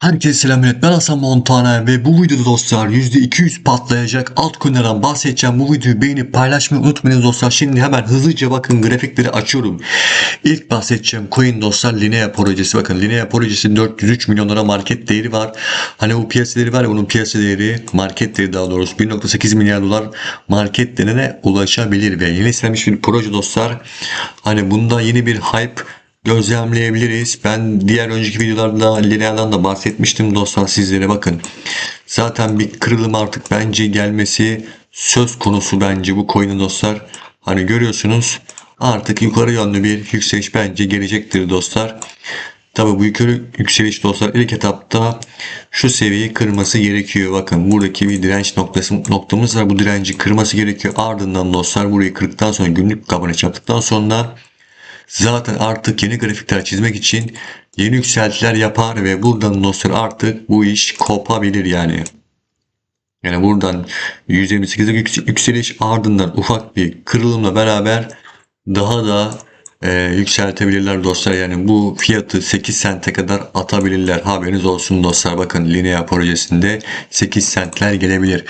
Herkese selam millet. Ben Hasan Montana ve bu videoda dostlar %200 patlayacak altcoin'lerden bahsedeceğim. Bu videoyu beğenip paylaşmayı unutmayın dostlar. Şimdi hemen hızlıca bakın grafikleri açıyorum. İlk bahsedeceğim coin dostlar Linea projesi. Bakın Linea projesi 403 milyon lira market değeri var. Hani bu piyasa değeri var ya bunun piyasa değeri market değeri daha doğrusu 1.8 milyar dolar market değerine ulaşabilir ve yeni istenmiş bir proje dostlar. Hani bunda yeni bir hype gözlemleyebiliriz. Ben diğer önceki videolarda Linea'dan da bahsetmiştim dostlar sizlere bakın. Zaten bir kırılım artık bence gelmesi söz konusu bence bu coin'in dostlar. Hani görüyorsunuz artık yukarı yönlü bir yükseliş bence gelecektir dostlar. Tabi bu yukarı yükseliş dostlar ilk etapta şu seviyeyi kırması gerekiyor. Bakın buradaki bir direnç noktası noktamız var. Bu direnci kırması gerekiyor. Ardından dostlar burayı kırdıktan sonra günlük kapanış yaptıktan sonra zaten artık yeni grafikler çizmek için yeni yükseltiler yapar ve buradan dostlar artık bu iş kopabilir yani. Yani buradan 128'e yüks- yükseliş ardından ufak bir kırılımla beraber daha da e, yükseltebilirler dostlar. Yani bu fiyatı 8 sente kadar atabilirler. Haberiniz olsun dostlar. Bakın Linea projesinde 8 sentler gelebilir.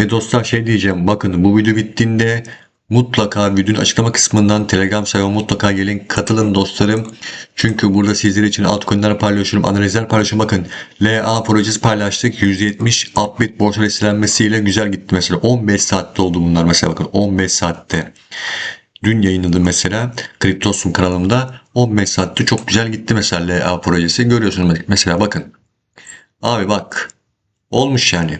Ve dostlar şey diyeceğim. Bakın bu video bittiğinde mutlaka videonun açıklama kısmından Telegram sayfama mutlaka gelin. Katılın dostlarım. Çünkü burada sizler için altcoin'ler paylaşıyorum. Analizler paylaşıyorum. Bakın LA projesi paylaştık. %70 upbit borsa listelenmesiyle güzel gitti mesela. 15 saatte oldu bunlar mesela. Bakın 15 saatte. Dün yayınladım mesela Kriptosum kanalımda 15 saatte çok güzel gitti mesela LA projesi. Görüyorsunuz mesela bakın. Abi bak olmuş yani.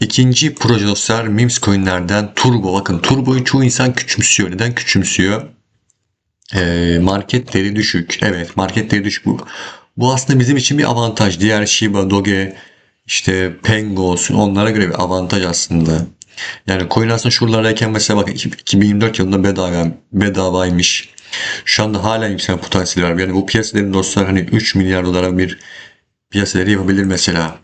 İkinci proje dostlar Memes coinlerden Turbo. Bakın Turbo'yu çoğu insan küçümsüyor. Neden küçümsüyor? Ee, market değeri düşük. Evet market değeri düşük bu. Bu aslında bizim için bir avantaj. Diğer Shiba, Doge, işte Pengo olsun onlara göre bir avantaj aslında. Yani coin aslında şuralardayken mesela bakın 2024 yılında bedava, bedavaymış. Şu anda hala yükselen potansiyeli var. Yani bu piyasaların dostlar hani 3 milyar dolara bir piyasaları yapabilir mesela.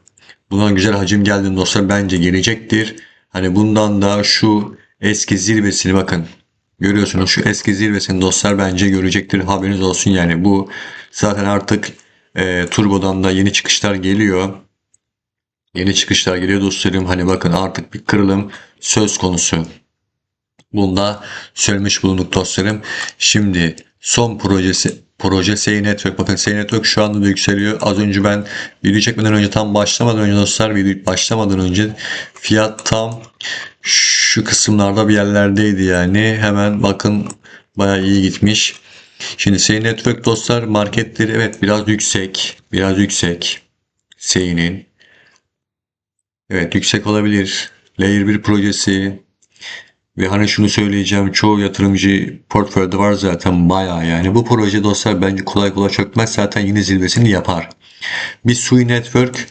Bundan güzel hacim geldiğinde dostlar bence gelecektir. Hani bundan da şu eski zirvesini bakın. Görüyorsunuz şu eski zirvesini dostlar bence görecektir. Haberiniz olsun yani. Bu zaten artık e, turbodan da yeni çıkışlar geliyor. Yeni çıkışlar geliyor dostlarım. Hani bakın artık bir kırılım söz konusu. Bunu da söylemiş bulunduk dostlarım. Şimdi son projesi proje Say Network. Bakın Say Network şu anda da yükseliyor. Az önce ben video çekmeden önce tam başlamadan önce dostlar video başlamadan önce fiyat tam şu kısımlarda bir yerlerdeydi yani. Hemen bakın bayağı iyi gitmiş. Şimdi Say Network dostlar marketleri evet biraz yüksek. Biraz yüksek. Say'nin. Evet yüksek olabilir. Layer 1 projesi ve hani şunu söyleyeceğim çoğu yatırımcı portföyde var zaten bayağı yani. Bu proje dostlar bence kolay kolay çökmez zaten yine zirvesini yapar. Bir Sui Network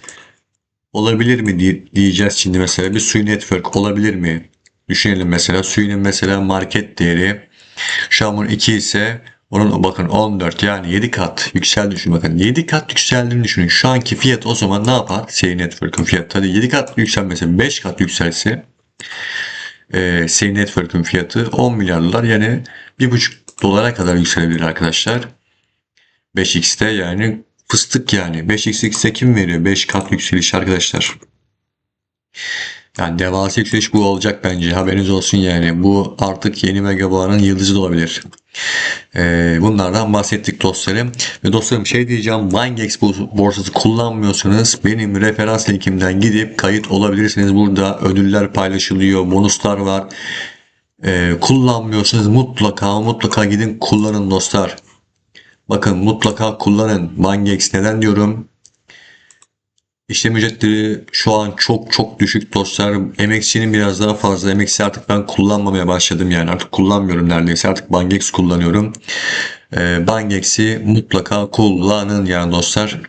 olabilir mi diye- diyeceğiz şimdi mesela. Bir Sui Network olabilir mi? Düşünelim mesela. Sui'nin mesela market değeri şu an bunun 2 ise onun bakın 14 yani 7 kat yükseldi düşün bakın 7 kat yükseldiğini düşünün. Şu anki fiyat o zaman ne yapar? Sey Network'ün fiyatı. Hadi 7 kat yükselmese 5 kat yükselse e, Sey Network'ün fiyatı 10 milyar dolar yani 1,5 dolara kadar yükselebilir arkadaşlar. 5x'te yani fıstık yani. 5x'e kim veriyor? 5 kat yükseliş arkadaşlar. Yani devasa yükseliş bu olacak bence. Haberiniz olsun yani. Bu artık yeni megaboğanın yıldızı da olabilir. Ee, bunlardan bahsettik dostlarım. Ve dostlarım şey diyeceğim. Binance borsası kullanmıyorsanız benim referans linkimden gidip kayıt olabilirsiniz. Burada ödüller paylaşılıyor. Bonuslar var. Ee, kullanmıyorsanız mutlaka mutlaka gidin kullanın dostlar. Bakın mutlaka kullanın. Binance neden diyorum? İşlem ücretleri şu an çok çok düşük dostlar. MXC'nin biraz daha fazla. MXC artık ben kullanmamaya başladım yani. Artık kullanmıyorum neredeyse. Artık Bangex kullanıyorum. Ee, Bangex'i mutlaka kullanın yani dostlar.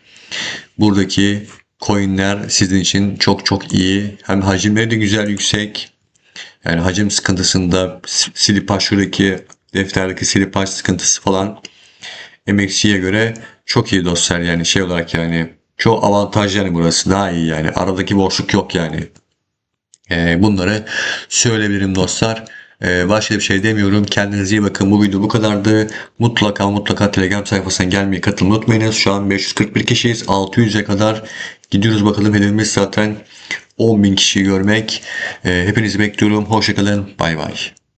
Buradaki coinler sizin için çok çok iyi. Hem hacimleri de güzel yüksek. Yani hacim sıkıntısında silipaj şuradaki defterdeki silipaj sıkıntısı falan MXC'ye göre çok iyi dostlar yani şey olarak yani çok avantajlı yani burası daha iyi yani aradaki boşluk yok yani Ee, bunları söyleyebilirim dostlar Ee, başka bir şey demiyorum. Kendinize iyi bakın. Bu video bu kadardı. Mutlaka mutlaka Telegram sayfasına gelmeyi katılmayı unutmayınız. Şu an 541 kişiyiz. 600'e kadar gidiyoruz bakalım. Hedefimiz zaten 10.000 kişiyi görmek. Ee, hepinizi bekliyorum. Hoşçakalın. Bay bay.